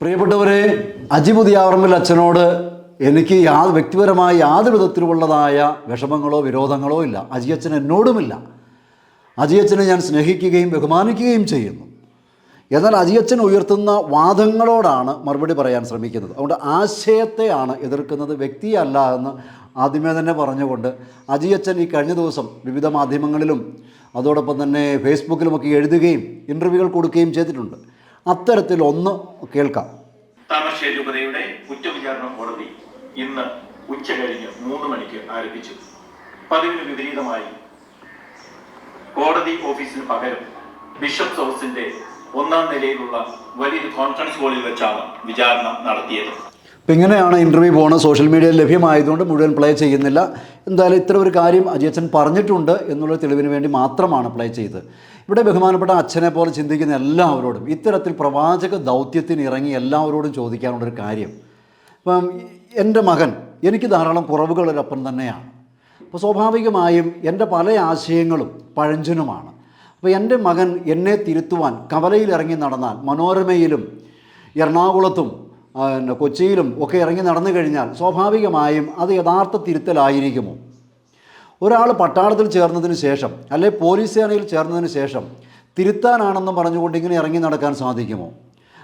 പ്രിയപ്പെട്ടവരെ അജിമുദിയാവർമ്മൽ അച്ഛനോട് എനിക്ക് യാ വ്യക്തിപരമായ യാതൊരു വിധത്തിലുള്ളതായ വിഷമങ്ങളോ വിരോധങ്ങളോ ഇല്ല. അജിയച്ഛൻ എന്നോടുമില്ല. അജിയച്ഛനെ ഞാൻ സ്നേഹിക്കുകയും ബഹുമാനിക്കുകയും ചെയ്യുന്നു. എന്നാൽ അജിയച്ഛൻ ഉയർത്തുന്ന വാദങ്ങളോടാണ് മറുപടി പറയാൻ ശ്രമിക്കുന്നത്. അതുകൊണ്ട് ആശയത്തെയാണ് എതിർക്കുന്നത് വ്യക്തിയല്ല എന്ന് ആദ്യമേ തന്നെ പറഞ്ഞുകൊണ്ട് അജിയച്ഛൻ ഈ കഴിഞ്ഞ ദിവസം വിവിധ മാധ്യമങ്ങളിലും അതോടൊപ്പം തന്നെ ഫേസ്ബുക്കിലുമൊക്കെ എഴുതുകയും ഇന്റർവ്യൂകൾ കൊടുക്കുകയും ചെയ്തിട്ടുണ്ട്. അത്തരത്തിൽ ഒന്ന് കേൾക്കാം. താമരശ്ശേരി രൂപതയുടെ കുറ്റവിചാരണ കോടതി ഇന്ന് ഉച്ച കഴിഞ്ഞ് മൂന്ന് മണിക്ക് ആരംഭിച്ചു. പതിവിന് വിപരീതമായി കോടതി ഓഫീസിന് പകരം ബിഷപ്പ് ഹൗസിന്റെ ഒന്നാം നിലയിലുള്ള വലിയൊരു കോൺഫറൻസ് ഹാളിൽ വെച്ചാണ് വിചാരണ നടത്തിയത്. അപ്പം ഇങ്ങനെയാണ് ഇന്റർവ്യൂ പോകുന്നത് സോഷ്യൽ മീഡിയയിൽ ലഭ്യമായതുകൊണ്ട് മുഴുവൻ പ്ലേ ചെയ്യുന്നില്ല. എന്തായാലും ഇത്ര ഒരു കാര്യം അജിയച്ചൻ പറഞ്ഞിട്ടുണ്ട് എന്നുള്ള തെളിവിന് വേണ്ടി മാത്രമാണ് പ്ലേ ചെയ്തത്. ഇവിടെ ബഹുമാനപ്പെട്ട അച്ഛനെ പോലെ ചിന്തിക്കുന്ന എല്ലാവരോടും ഇത്തരത്തിൽ പ്രവാചക ദൗത്യത്തിന് ഇറങ്ങി എല്ലാവരോടും ചോദിക്കാനുള്ളൊരു കാര്യം. ഇപ്പം എന്റെ മകൻ എനിക്ക് ധാരാളം കുറവുകളൊരപ്പം തന്നെയാണ്. അപ്പോൾ സ്വാഭാവികമായും എന്റെ പല ആശയങ്ങളും പഴഞ്ചനുമാണ്. അപ്പോൾ എന്റെ മകൻ എന്നെ തിരുത്തുവാൻ കവലയിൽ ഇറങ്ങി നടന്നാൽ മനോരമയിലും എറണാകുളത്തും കൊച്ചിയിലും ഒക്കെ ഇറങ്ങി നടന്നു കഴിഞ്ഞാൽ സ്വാഭാവികമായും അത് യഥാർത്ഥ തിരുത്തലായിരിക്കുമോ? ഒരാൾ പട്ടാളത്തിൽ ചേർന്നതിന് ശേഷം അല്ലെ പോലീസ് സേനയിൽ ചേർന്നതിന് ശേഷം തിരുത്താനാണെന്ന് പറഞ്ഞുകൊണ്ട് ഇങ്ങനെ ഇറങ്ങി നടക്കാൻ സാധിക്കുമോ?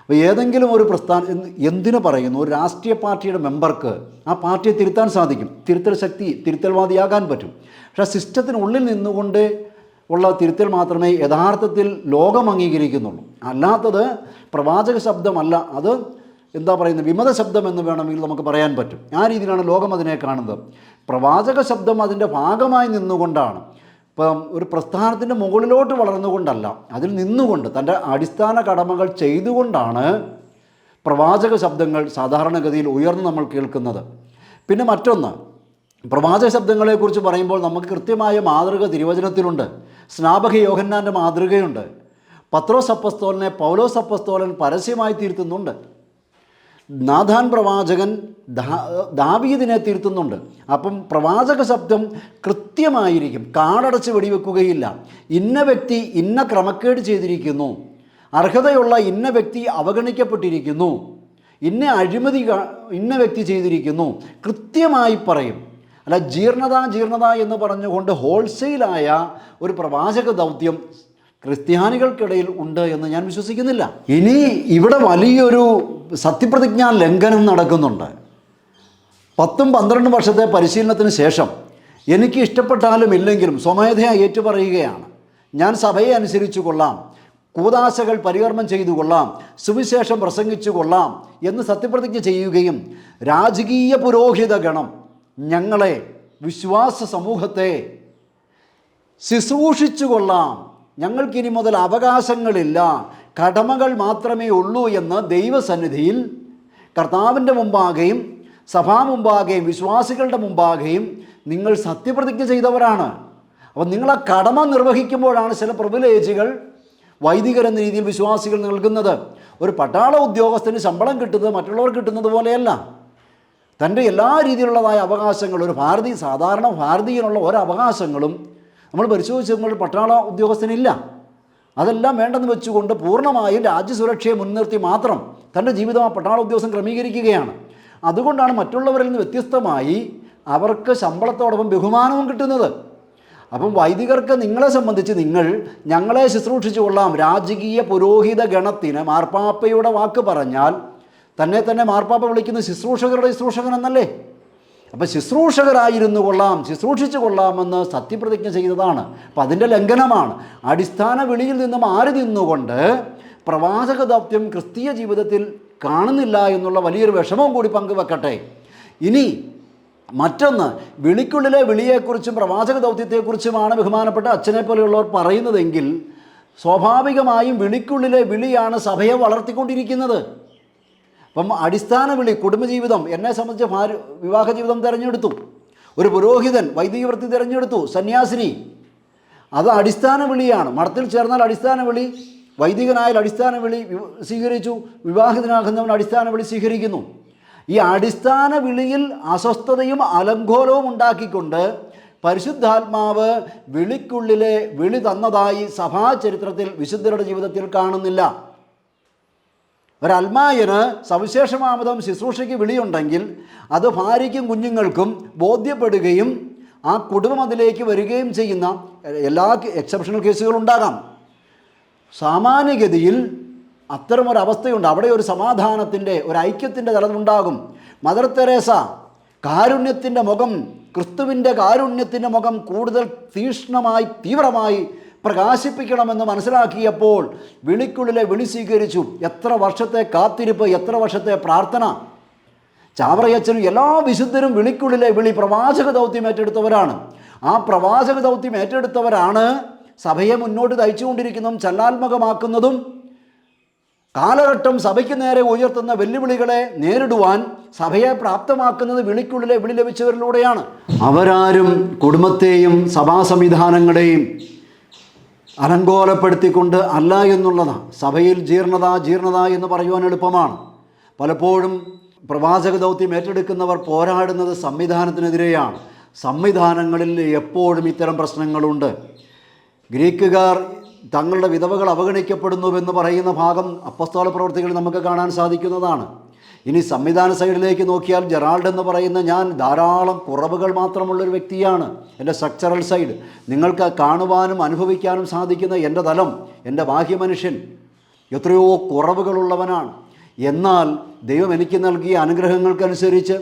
അപ്പോൾ ഏതെങ്കിലും ഒരു പ്രസ്ഥാന എന്ത് എന്തിനു പറയുന്നു? ഒരു രാഷ്ട്രീയ പാർട്ടിയുടെ മെമ്പർക്ക് ആ പാർട്ടിയെ തിരുത്താൻ സാധിക്കും. തിരുത്തൽ ശക്തി തിരുത്തൽവാദിയാകാൻ പറ്റും. പക്ഷേ സിസ്റ്റത്തിനുള്ളിൽ നിന്നുകൊണ്ട് ഉള്ള തിരുത്തൽ മാത്രമേ യഥാർത്ഥത്തിൽ ലോകം അംഗീകരിക്കുന്നുള്ളൂ. അല്ലാത്തത് പ്രവാചക ശബ്ദമല്ല. അത് എന്താ പറയുന്നത്? വിമത ശബ്ദം എന്ന് വേണമെങ്കിൽ നമുക്ക് പറയാൻ പറ്റും. ആ രീതിയിലാണ് ലോകം അതിനെ കാണുന്നത്. പ്രവാചക ശബ്ദം അതിന്റെ ഭാഗമായി നിന്നുകൊണ്ടാണ്. ഇപ്പം ഒരു പ്രസ്ഥാനത്തിന്റെ മുകളിലോട്ട് വളർന്നുകൊണ്ടല്ല അതിൽ നിന്നുകൊണ്ട് തന്റെ അടിസ്ഥാന കടമകൾ ചെയ്തുകൊണ്ടാണ് പ്രവാചക ശബ്ദങ്ങൾ സാധാരണഗതിയിൽ ഉയർന്നു നമ്മൾ കേൾക്കുന്നത്. പിന്നെ മറ്റൊന്ന് പ്രവാചക ശബ്ദങ്ങളെക്കുറിച്ച് പറയുമ്പോൾ നമുക്ക് കൃത്യമായ മാതൃക തിരുവചനത്തിലുണ്ട്. സ്നാപക യോഹന്നാന്റെ മാതൃകയുണ്ട്. പത്രോസ് പൗലോസപ്പസ്തോലൻ പരസ്യമായി തീർത്തുന്നുണ്ട് നാഥാൻ പ്രവാചകൻ ദാവീദിനെ തിരുത്തുന്നുണ്ട്. അപ്പം പ്രവാചക ശബ്ദം കൃത്യമായിരിക്കും. കാടടച്ച് വെടിവെക്കുകയില്ല. ഇന്ന വ്യക്തി ഇന്ന ക്രമക്കേട് ചെയ്തിരിക്കുന്നു. അർഹതയുള്ള ഇന്ന വ്യക്തി അവഗണിക്കപ്പെട്ടിരിക്കുന്നു. ഇന്ന അഴിമതി ഇന്ന വ്യക്തി ചെയ്തിരിക്കുന്നു. കൃത്യമായി പറയും. അല്ല ജീർണത ജീർണത എന്ന് പറഞ്ഞുകൊണ്ട് ഹോൾസെയിലായ ഒരു പ്രവാചക ദൗത്യം ക്രിസ്ത്യാനികൾക്കിടയിൽ ഉണ്ട് എന്ന് ഞാൻ വിശ്വസിക്കുന്നില്ല. ഇനി ഇവിടെ വലിയൊരു സത്യപ്രതിജ്ഞാ ലംഘനം നടക്കുന്നുണ്ട്. പത്തും പന്ത്രണ്ടും വർഷത്തെ പരിശീലനത്തിന് ശേഷം എനിക്ക് ഇഷ്ടപ്പെട്ടാലും ഇല്ലെങ്കിലും സ്വമേധയാ ഏറ്റുപറയുകയാണ്. ഞാൻ സഭയെ അനുസരിച്ചു കൊള്ളാം. കൂതാശകൾ പരികർമ്മം ചെയ്തു കൊള്ളാം. സുവിശേഷം പ്രസംഗിച്ചു കൊള്ളാം എന്ന് സത്യപ്രതിജ്ഞ ചെയ്യുകയും രാജകീയ പുരോഹിത ഗണം ഞങ്ങളെ വിശ്വാസ സമൂഹത്തെ ശുശ്രൂഷിച്ചു കൊള്ളാം. ഞങ്ങൾക്കിനി മുതൽ അവകാശങ്ങളില്ല. കടമകൾ മാത്രമേ ഉള്ളൂ എന്ന് ദൈവസന്നിധിയിൽ കർത്താവിന്റെ മുമ്പാകെയും സഭാ മുമ്പാകെയും വിശ്വാസികളുടെ മുമ്പാകെയും നിങ്ങൾ സത്യപ്രതിജ്ഞ ചെയ്തവരാണ്. അപ്പോൾ നിങ്ങൾ ആ കടമ നിർവഹിക്കുമ്പോഴാണ് ചില പ്രിവിലേജുകൾ വൈദികരെന്ന രീതിയിൽ വിശ്വാസികൾ നൽകുന്നത്. ഒരു പട്ടാള ഉദ്യോഗസ്ഥന് ശമ്പളം കിട്ടുന്നത് മറ്റുള്ളവർ കിട്ടുന്നത് പോലെയല്ല. തന്റെ എല്ലാ രീതിയിലുള്ളതായ അവകാശങ്ങൾ ഒരു ഭാരതീയ സാധാരണ ഭാരതീയനുള്ള അവകാശങ്ങളും നമ്മൾ പരിശോധിച്ചപ്പോൾ പട്ടാള ഉദ്യോഗസ്ഥനില്ല. അതെല്ലാം വേണ്ടെന്ന് വെച്ചുകൊണ്ട് പൂർണമായും രാജ്യസുരക്ഷയെ മുൻനിർത്തി മാത്രം തന്റെ ജീവിതം ആ പട്ടാള ഉദ്യോഗസ്ഥൻ ക്രമീകരിക്കുകയാണ്. അതുകൊണ്ടാണ് മറ്റുള്ളവരിൽ നിന്ന് വ്യത്യസ്തമായി അവർക്ക് ശമ്പളത്തോടൊപ്പം ബഹുമാനവും കിട്ടുന്നത്. അപ്പം വൈദികർക്ക് നിങ്ങളെ സംബന്ധിച്ച് നിങ്ങൾ ഞങ്ങളെ ശുശ്രൂഷിച്ചു കൊള്ളാം. രാജകീയ പുരോഹിത ഗണത്തിന് മാർപ്പാപ്പയുടെ വാക്ക് പറഞ്ഞാൽ തന്നെ തന്നെ മാർപ്പാപ്പ വിളിക്കുന്ന ശുശ്രൂഷകരുടെ ശുശ്രൂഷകൻ എന്നല്ലേ? അപ്പം ശുശ്രൂഷകരായിരുന്നു കൊള്ളാം ശുശ്രൂഷിച്ചു കൊള്ളാമെന്ന് സത്യപ്രതിജ്ഞ ചെയ്തതാണ്. അപ്പം അതിന്റെ ലംഘനമാണ്. അടിസ്ഥാന വിളിയിൽ നിന്നും മാറി നിന്നുകൊണ്ട് പ്രവാചക ദൗത്യം ക്രിസ്തീയ ജീവിതത്തിൽ കാണുന്നില്ല എന്നുള്ള വലിയൊരു വിഷമവും കൂടി പങ്കുവെക്കട്ടെ. ഇനി മറ്റൊന്ന് വിളിക്കുള്ളിലെ വിളിയെക്കുറിച്ചും പ്രവാചക ദൗത്യത്തെക്കുറിച്ചുമാണ് ബഹുമാനപ്പെട്ട അച്ഛനെ പോലെയുള്ളവർ പറയുന്നതെങ്കിൽ സ്വാഭാവികമായും വിളിക്കുള്ളിലെ വിളിയാണ് സഭയെ വളർത്തിക്കൊണ്ടിരിക്കുന്നത്. അപ്പം അടിസ്ഥാന വിളി കുടുംബജീവിതം എന്നെ സംബന്ധിച്ച് ഭാര്യ വിവാഹ ജീവിതം തിരഞ്ഞെടുത്തു. ഒരു പുരോഹിതൻ വൈദിക വൃത്തി തിരഞ്ഞെടുത്തു സന്യാസിനി. അത് അടിസ്ഥാന വിളിയാണ് മഠത്തിൽ ചേർന്നാൽ അടിസ്ഥാന വിളി വൈദികനായാൽ അടിസ്ഥാന വിളി സ്വീകരിച്ചു വിവാഹിതനാകുന്നവൻ അടിസ്ഥാന വിളി സ്വീകരിക്കുന്നു. ഈ അടിസ്ഥാന വിളിയിൽ അസ്വസ്ഥതയും അലങ്കോലവും ഉണ്ടാക്കിക്കൊണ്ട് പരിശുദ്ധാത്മാവ് വിളിക്കുള്ളിലെ വിളി തന്നതായി സഭാചരിത്രത്തിൽ വിശുദ്ധരുടെ ജീവിതത്തിൽ കാണുന്നില്ല. ഒരൽമായന് സവിശേഷമാമതം ശുശ്രൂഷയ്ക്ക് വിളിയുണ്ടെങ്കിൽ അത് ഭാര്യയ്ക്കും കുഞ്ഞുങ്ങൾക്കും ബോധ്യപ്പെടുകയും ആ കുടുംബം അതിലേക്ക് വരികയും ചെയ്യുന്ന എല്ലാ എക്സെപ്ഷണൽ കേസുകളുണ്ടാകാം സാമാന്യഗതിയിൽ അത്തരമൊരവസ്ഥയുണ്ട്. അവിടെ ഒരു സമാധാനത്തിന്റെ ഒരു ഐക്യത്തിന്റെ തലമുണ്ടാകും. മദർ തെരേസ കാരുണ്യത്തിന്റെ മുഖം ക്രിസ്തുവിന്റെ കാരുണ്യത്തിന്റെ മുഖം കൂടുതൽ തീക്ഷ്ണമായി തീവ്രമായി പ്രകാശിപ്പിക്കണമെന്ന് മനസ്സിലാക്കിയപ്പോൾ വിളിക്കുള്ളിലെ വിളി സ്വീകരിച്ചു. എത്ര വർഷത്തെ കാത്തിരിപ്പ് എത്ര വർഷത്തെ പ്രാർത്ഥന? ചാവറയച്ചനും എല്ലാ വിശുദ്ധരും വിളിക്കുള്ളിലെ വിളി പ്രവാചക ദൗത്യം ഏറ്റെടുത്തവരാണ്. ആ പ്രവാചക ദൗത്യം ഏറ്റെടുത്തവരാണ് സഭയെ മുന്നോട്ട് തയ്ച്ചുകൊണ്ടിരിക്കുന്നതും ചലനാത്മകമാക്കുന്നതും കാലഘട്ടം സഭയ്ക്ക് നേരെ ഉയർത്തുന്ന വെല്ലുവിളികളെ നേരിടുവാൻ സഭയെ പ്രാപ്തമാക്കുന്നത് വിളിക്കുള്ളിലെ വിളി ലഭിച്ചവരിലൂടെയാണ്. അവരാരും കുടുംബത്തെയും സഭാ സംവിധാനങ്ങളെയും അലങ്കോലപ്പെടുത്തിക്കൊണ്ട് അല്ല എന്നുള്ളതാണ്. സഭയിൽ ജീർണത ജീർണത എന്ന് പറയുവാൻ എളുപ്പമാണ്. പലപ്പോഴും പ്രവാചക ദൗത്യം ഏറ്റെടുക്കുന്നവർ പോരാടുന്നത് സംവിധാനത്തിനെതിരെയാണ്. സംവിധാനങ്ങളിൽ എപ്പോഴും ഇത്തരം പ്രശ്നങ്ങളുണ്ട്. ഗ്രീക്കുകാർ തങ്ങളുടെ വിധവകൾ അവഗണിക്കപ്പെടുന്നുവെന്ന് പറയുന്ന ഭാഗം അപ്പസ്തോല പ്രവർത്തികൾ നമുക്ക് കാണാൻ സാധിക്കുന്നതാണ്. ഇനി സംവിധാന സൈഡിലേക്ക് നോക്കിയാൽ ജെറാൾഡ് എന്ന് പറയുന്ന ഞാൻ ധാരാളം കുറവുകൾ മാത്രമുള്ളൊരു വ്യക്തിയാണ്. എന്റെ സ്ട്രക്ചറൽ സൈഡ്. നിങ്ങൾക്ക് കാണുവാനും അനുഭവിക്കാനും സാധിക്കുന്ന എന്റെ തലം എന്റെ ബാഹ്യമനുഷ്യൻ എത്രയോ കുറവുകളുള്ളവനാണ്. എന്നാൽ ദൈവം എനിക്ക് നൽകിയ അനുഗ്രഹങ്ങൾക്കനുസരിച്ച്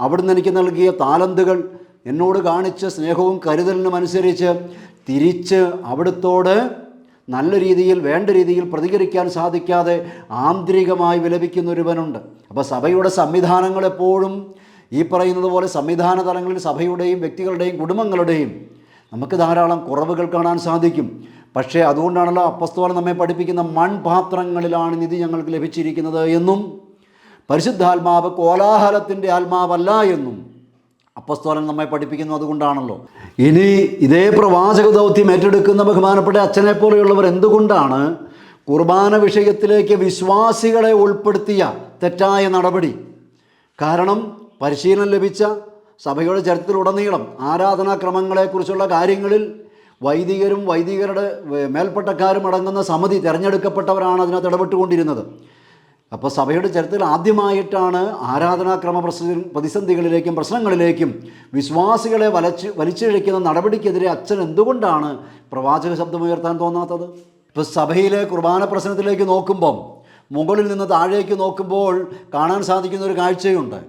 അവിടുന്ന് എനിക്ക് നൽകിയ താലന്തുകൾ എന്നോട് കാണിച്ച സ്നേഹവും കരുതലിനും അനുസരിച്ച് തിരിച്ച് അവിടുത്തോട് നല്ല രീതിയിൽ വേണ്ട രീതിയിൽ പ്രതികരിക്കാൻ സാധിക്കാതെ ആന്തരികമായി വിലപിക്കുന്ന ഒരുവനുണ്ട്. അപ്പോൾ സഭയുടെ സംവിധാനങ്ങൾ എപ്പോഴും ഈ പറയുന്നത് പോലെ സംവിധാന തലങ്ങളിൽ സഭയുടെയും വ്യക്തികളുടെയും കുടുംബങ്ങളുടെയും നമുക്ക് ധാരാളം കുറവുകൾ കാണാൻ സാധിക്കും. പക്ഷേ അതുകൊണ്ടാണല്ലോ അപ്പസ്തോലൻ നമ്മെ പഠിപ്പിക്കുന്ന മൺപാത്രങ്ങളിലാണ് നിധി ഞങ്ങൾക്ക് ലഭിച്ചിരിക്കുന്നത് എന്നും പരിശുദ്ധാത്മാവ് കോലാഹലത്തിന്റെ ആത്മാവല്ല എന്നും അപ്പസ്തോലൻ നമ്മെ പഠിപ്പിക്കുന്നു അതുകൊണ്ടാണല്ലോ. ഇനി ഇതേ പ്രവാചക ദൗത്യം ഏറ്റെടുക്കുന്ന ബഹുമാനപ്പെട്ട അച്ഛനെ പോലെയുള്ളവർ എന്തുകൊണ്ടാണ് കുർബാന വിഷയത്തിലേക്ക് വിശ്വാസികളെ ഉൾപ്പെടുത്തിയ തെറ്റായ നടപടി? കാരണം പരിശീലനം ലഭിച്ച സഭയുടെ ചരിത്രത്തിലുടനീളം ആരാധനാക്രമങ്ങളെക്കുറിച്ചുള്ള കാര്യങ്ങളിൽ വൈദികരും വൈദികരുടെ മേൽപ്പെട്ടക്കാരും അടങ്ങുന്ന സമിതി തിരഞ്ഞെടുക്കപ്പെട്ടവരാണ് അതിനകത്ത് ഇടപെട്ടുകൊണ്ടിരുന്നത്. അപ്പോൾ സഭയുടെ ചരിത്രത്തിൽ ആദ്യമായിട്ടാണ് ആരാധനാക്രമ പ്രതിസന്ധികളിലേക്കും പ്രശ്നങ്ങളിലേക്കും വിശ്വാസികളെ വലച്ച് വലിച്ചിഴയ്ക്കുന്ന നടപടിക്കെതിരെ അച്ഛൻ എന്തുകൊണ്ടാണ് പ്രവാചക ശബ്ദമുയർത്താൻ തോന്നാത്തത്? ഇപ്പോൾ സഭയിലെ കുർബാന പ്രശ്നത്തിലേക്ക് നോക്കുമ്പം മുകളിൽ നിന്ന് താഴേക്ക് നോക്കുമ്പോൾ കാണാൻ സാധിക്കുന്ന ഒരു കാഴ്ചയുണ്ട്.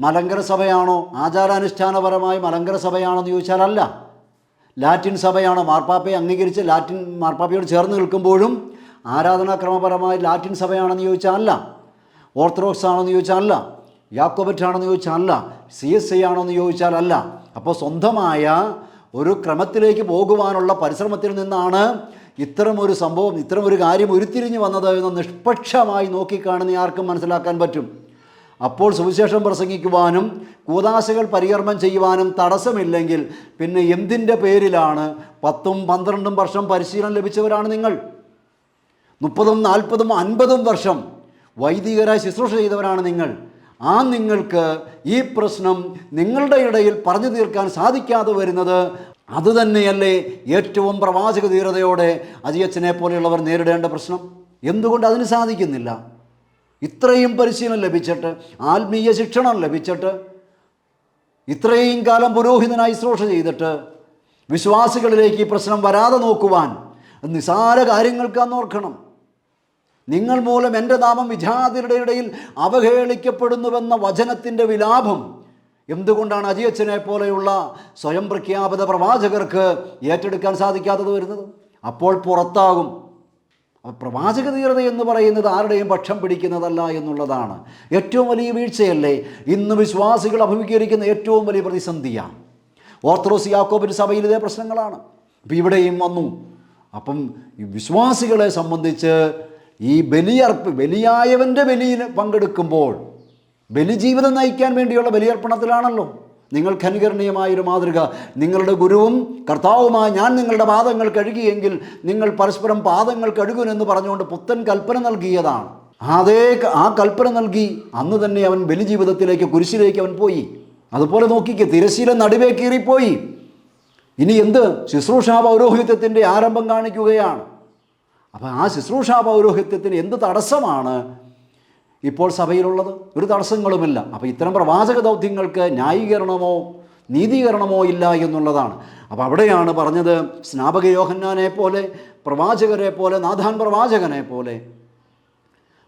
മലങ്കര സഭയാണോ? ആചാരാനുഷ്ഠാനപരമായി മലങ്കര സഭയാണോ എന്ന് ചോദിച്ചാൽ അല്ല. ലാറ്റിൻ സഭയാണോ? മാർപ്പാപ്പയെ അംഗീകരിച്ച് ലാറ്റിൻ മാർപ്പാപ്പയോട് ചേർന്ന് നിൽക്കുമ്പോഴും ആരാധനാക്രമപരമായി ലാറ്റിൻ സഭയാണെന്ന് ചോദിച്ചാൽ അല്ല ഓർത്തഡോക്സ് ആണെന്ന് ചോദിച്ചാൽ അല്ല യാക്കോബറ്റ് ആണെന്ന് ചോദിച്ചാൽ അല്ല സി എസ് ഐ ആണോ എന്ന് ചോദിച്ചാൽ അല്ല അപ്പോൾ സ്വന്തമായ ഒരു ക്രമത്തിലേക്ക് പോകുവാനുള്ള പരിശ്രമത്തിൽ നിന്നാണ് ഇത്തരമൊരു സംഭവം ഇത്തരമൊരു കാര്യം ഉരുത്തിരിഞ്ഞു വന്നത് എന്ന് നിഷ്പക്ഷമായി നോക്കിക്കാണുന്ന ആർക്കും മനസ്സിലാക്കാൻ പറ്റും. അപ്പോൾ സുവിശേഷം പ്രസംഗിക്കുവാനും കൂതാശകൾ പരികർമ്മം ചെയ്യുവാനും തടസ്സമില്ലെങ്കിൽ പിന്നെ എന്തിന്റെ പേരിലാണ് പത്തും പന്ത്രണ്ടും വർഷം പരിശീലനം ലഭിച്ചവരാണ് നിങ്ങൾ? മുപ്പതും നാൽപ്പതും അൻപതും വർഷം വൈദികരായി ശുശ്രൂഷ ചെയ്തവരാണ് നിങ്ങൾ. ആ നിങ്ങൾക്ക് ഈ പ്രശ്നം നിങ്ങളുടെ ഇടയിൽ പറഞ്ഞു തീർക്കാൻ സാധിക്കാതെ വരുന്നത് അതുതന്നെയല്ലേ ഏറ്റവും പ്രവാചക ധീരതയോടെ അജിയച്ചനെ പോലെയുള്ളവർ നേരിടേണ്ട പ്രശ്നം? എന്തുകൊണ്ട് അതിന് സാധിക്കുന്നില്ല? ഇത്രയും പരിശീലനം ലഭിച്ചിട്ട് ആത്മീയ ശിക്ഷണം ലഭിച്ചിട്ട് ഇത്രയും കാലം പുരോഹിതനായി ശുശ്രൂഷ ചെയ്തിട്ട് വിശ്വാസികളിലേക്ക് ഈ പ്രശ്നം വരാതെ നോക്കുവാൻ നിസാര കാര്യങ്ങൾക്കാന്ന് ഓർക്കണം. നിങ്ങൾ മൂലം എന്റെ നാമം വിജാതിരുടെ ഇടയിൽ അവഹേളിക്കപ്പെടുന്നുവെന്ന വചനത്തിന്റെ വിലാപം എന്തുകൊണ്ടാണ് അജിയച്ചനെ പോലെയുള്ള സ്വയം പ്രഖ്യാപിത പ്രവാചകർക്ക് ഏറ്റെടുക്കാൻ സാധിക്കാത്തത് വരുന്നത്? അപ്പോൾ പുറത്താകും. പ്രവാചക ധീരത എന്ന് പറയുന്നത് ആരുടെയും പക്ഷം പിടിക്കുന്നതല്ല എന്നുള്ളതാണ്. ഏറ്റവും വലിയ വീഴ്ചയല്ലേ? ഇന്ന് വിശ്വാസികൾ അഭിമുഖീകരിക്കുന്ന ഏറ്റവും വലിയ പ്രതിസന്ധിയാണ്. ഓർത്തഡോക്സ് യാക്കോബിന് സഭയിൽ ഇതേ പ്രശ്നങ്ങളാണ്. അപ്പോൾ ഇവിടെയും വന്നു. അപ്പം വിശ്വാസികളെ സംബന്ധിച്ച് ഈ ബലിയർപ്പ് ബലിയായവന്റെ ബലിയിൽ പങ്കെടുക്കുമ്പോൾ ബലിജീവിതം നയിക്കാൻ വേണ്ടിയുള്ള ബലിയർപ്പണത്തിലാണല്ലോ. നിങ്ങൾക്ക് അനുകരണീയമായൊരു മാതൃക. നിങ്ങളുടെ ഗുരുവും കർത്താവുമായി ഞാൻ നിങ്ങളുടെ പാദങ്ങൾ കഴുകിയെങ്കിൽ നിങ്ങൾ പരസ്പരം പാദങ്ങൾ കഴുകുമെന്ന് പറഞ്ഞുകൊണ്ട് പുത്തൻ കൽപ്പന നൽകിയതാണ്. അതേ ആ കൽപ്പന നൽകി അന്ന് തന്നെ അവൻ ബലിജീവിതത്തിലേക്ക് കുരിശിലേക്ക് അവൻ പോയി. അതുപോലെ നോക്കിക്ക് തിരശീല നടുവേ കീറിപ്പോയി. ഇനി എന്ത്? ശുശ്രൂഷാ പൗരോഹിത്യത്തിന്റെ ആരംഭം കാണിക്കുകയാണ്. അപ്പോൾ ആ ശുശ്രൂഷാ പൗരോഹിത്യത്തിന് എന്ത് തടസ്സമാണ് ഇപ്പോൾ സഭയിലുള്ളത്? ഒരു തടസ്സങ്ങളുമില്ല. അപ്പോൾ ഇത്തരം പ്രവാചക ദൗത്യങ്ങൾക്ക് ന്യായീകരണമോ നീതീകരണമോ ഇല്ല എന്നുള്ളതാണ്. അപ്പോൾ അവിടെയാണ് പറഞ്ഞത് സ്നാപക യോഹന്നാനെ പോലെ പ്രവാചകരെ പോലെ നാഥാൻ പ്രവാചകനെ പോലെ.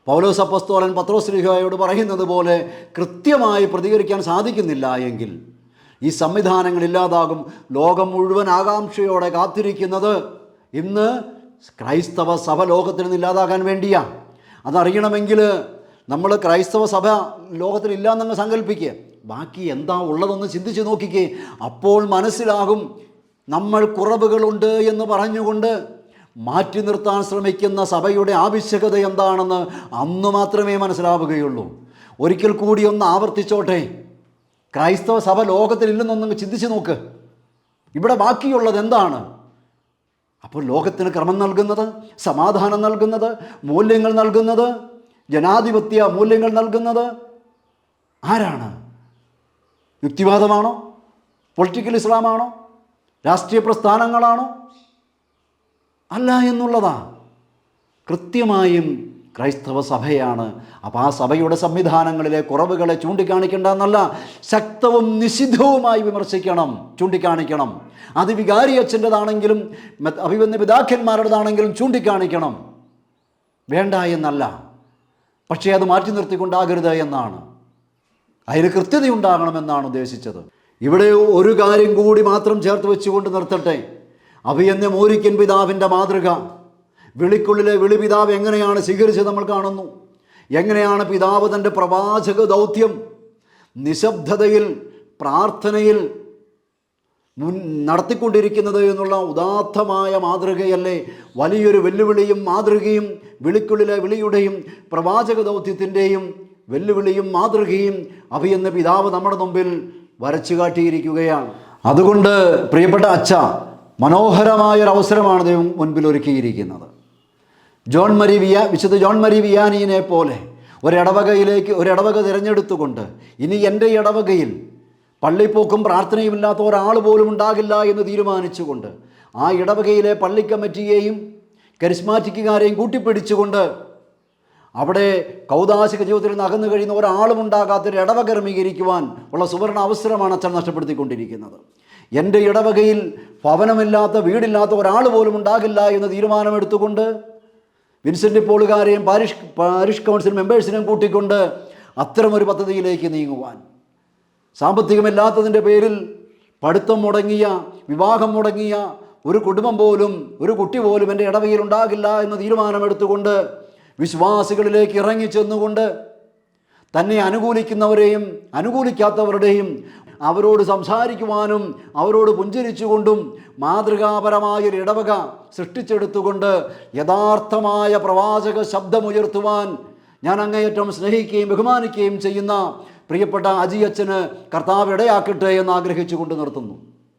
പൗലോസ് അപ്പസ്തോലൻ പത്രോസ്ലിഹയോട് പറയുന്നത് പോലെ കൃത്യമായി പ്രതികരിക്കാൻ സാധിക്കുന്നില്ല എങ്കിൽ ഈ സംവിധാനങ്ങൾ ഇല്ലാതാകും. ലോകം മുഴുവൻ ആകാംക്ഷയോടെ കാത്തിരിക്കുന്നത് ഇന്ന് ക്രൈസ്തവ സഭ ലോകത്തിൽ നിന്ന് ഇല്ലാതാകാൻ വേണ്ടിയാണ് അതറിയണമെങ്കിൽ നമ്മൾ ക്രൈസ്തവ സഭ ലോകത്തിൽ ഇല്ലാന്നങ്ങ് സങ്കല്പിക്കുക ബാക്കി എന്താ ഉള്ളതെന്ന് ചിന്തിച്ച് നോക്കിക്കേ. അപ്പോൾ മനസ്സിലാകും നമ്മൾ കുറവുകളുണ്ട് എന്ന് പറഞ്ഞുകൊണ്ട് മാറ്റി നിർത്താൻ ശ്രമിക്കുന്ന സഭയുടെ ആവശ്യകത എന്താണെന്ന് അന്ന് മാത്രമേ മനസ്സിലാവുകയുള്ളൂ. ഒരിക്കൽ കൂടി ഒന്ന് ആവർത്തിച്ചോട്ടെ. ക്രൈസ്തവ സഭ ലോകത്തിലില്ലെന്നൊന്ന് ചിന്തിച്ച് നോക്ക്. ഇവിടെ ബാക്കിയുള്ളത് എന്താണ്? അപ്പോൾ ലോകത്തിന് ക്രമം നൽകുന്നത് സമാധാനം നൽകുന്നത് മൂല്യങ്ങൾ നൽകുന്നത് ജനാധിപത്യ മൂല്യങ്ങൾ നൽകുന്നത് ആരാണ്? യുക്തിവാദമാണോ? പൊളിറ്റിക്കൽ ഇസ്ലാമാണോ? രാഷ്ട്രീയ പ്രസ്ഥാനങ്ങളാണോ? അല്ല എന്നുള്ളതാ കൃത്യമായും ക്രൈസ്തവ സഭയാണ്. അപ്പോൾ ആ സഭയുടെ സംവിധാനങ്ങളിലെ കുറവുകളെ ചൂണ്ടിക്കാണിക്കേണ്ട എന്നല്ല ശക്തവും നിഷിദ്ധവുമായി വിമർശിക്കണം ചൂണ്ടിക്കാണിക്കണം. അത് വികാരി അച്ഛന്റെതാണെങ്കിലും അഭിവന്ന പിതാക്കന്മാരുടേതാണെങ്കിലും ചൂണ്ടിക്കാണിക്കണം. വേണ്ട എന്നല്ല. പക്ഷേ അത് മാറ്റി നിർത്തിക്കൊണ്ടാകരുത് എന്നാണ്. അതിന് കൃത്യതയുണ്ടാകണമെന്നാണ് ഉദ്ദേശിച്ചത്. ഇവിടെ ഒരു കാര്യം കൂടി മാത്രം ചേർത്ത് വെച്ചുകൊണ്ട് നിർത്തട്ടെ. അഭിയന്യ മോരിക്കൻ പിതാവിന്റെ മാതൃക. വിളിക്കുള്ളിലെ വിളി പിതാവ് എങ്ങനെയാണ് സ്വീകരിച്ചത് നമ്മൾ കാണുന്നു. എങ്ങനെയാണ് പിതാവ് തന്റെ പ്രവാചക ദൗത്യം നിശബ്ദതയിൽ പ്രാർത്ഥനയിൽ മുൻ നടത്തിക്കൊണ്ടിരിക്കുന്നത് എന്നുള്ള ഉദാത്തമായ മാതൃകയല്ലേ? വലിയൊരു വെല്ലുവിളിയും മാതൃകയും വിളിക്കുള്ളിലെ വിളിയുടെയും പ്രവാചക ദൗത്യത്തിന്റെയും വെല്ലുവിളിയും മാതൃകയും അഭിയെന്ന പിതാവ് നമ്മുടെ മുമ്പിൽ വരച്ചു കാട്ടിയിരിക്കുകയാണ്. അതുകൊണ്ട് പ്രിയപ്പെട്ട അച്ഛ മനോഹരമായൊരവസരമാണ് ദൈവം മുൻപിൽ ഒരുക്കിയിരിക്കുന്നത്. ജോൺ മരി വിയ വിശുദ്ധ ജോൺ മരി വിയാനിയെ പോലെ ഒരിടവകയിലേക്ക് ഒരിടവക തിരഞ്ഞെടുത്തുകൊണ്ട് ഇനി എന്റെ ഇടവകയിൽ പള്ളിപ്പോക്കും പ്രാർത്ഥനയുമില്ലാത്ത ഒരാൾ പോലും ഉണ്ടാകില്ല എന്ന് തീരുമാനിച്ചുകൊണ്ട് ആ ഇടവകയിലെ പള്ളി കമ്മിറ്റിയെയും കരിസ്മാറ്റിക്കുകാരെയും കൂട്ടിപ്പിടിച്ചുകൊണ്ട് അവിടെ കൗതാശിക ജീവിതത്തിൽ നിന്ന് അകന്നു കഴിയുന്ന ഒരാളും ഉണ്ടാകാത്തൊരു ഇടവക ക്രമീകരിക്കുവാൻ ഉള്ള സുവർണ അവസരമാണ് അച്ഛൻ നഷ്ടപ്പെടുത്തിക്കൊണ്ടിരിക്കുന്നത്. എന്റെ ഇടവകയിൽ ഭവനമില്ലാത്ത വീടില്ലാത്ത ഒരാൾ പോലും ഉണ്ടാകില്ല എന്ന് തീരുമാനമെടുത്തുകൊണ്ട് വിൻസെന്റ് പോളുകാരെയും പാരിഷ് പാരിഷ് കൗൺസിൽ മെമ്പേഴ്സിനെയും കൂട്ടിക്കൊണ്ട് അത്തരമൊരു പദ്ധതിയിലേക്ക് നീങ്ങുവാൻ. സാമ്പത്തികമില്ലാത്തതിന്റെ പേരിൽ പഠിത്തം മുടങ്ങിയ വിവാഹം മുടങ്ങിയ ഒരു കുടുംബം പോലും ഒരു കുട്ടി പോലും എന്റെ ഇടവയിൽ ഉണ്ടാകില്ല എന്ന് തീരുമാനമെടുത്തുകൊണ്ട് വിശ്വാസികളിലേക്ക് ഇറങ്ങിച്ചെന്നുകൊണ്ട് തന്നെ അനുകൂലിക്കുന്നവരെയും അനുകൂലിക്കാത്തവരുടെയും അവരോട് സംസാരിക്കുവാനും അവരോട് പുഞ്ചിരിച്ചുകൊണ്ടും മാതൃകാപരമായൊരു ഇടവക സൃഷ്ടിച്ചെടുത്തുകൊണ്ട് യഥാർത്ഥമായ പ്രവാചക ശബ്ദമുയർത്തുവാൻ ഞാൻ അങ്ങേയറ്റം സ്നേഹിക്കുകയും ബഹുമാനിക്കുകയും ചെയ്യുന്ന പ്രിയപ്പെട്ട അജിയച്ഛന് കർത്താവ് ഇടയാക്കട്ടെ എന്ന് ആഗ്രഹിച്ചുകൊണ്ട് നിർത്തുന്നു.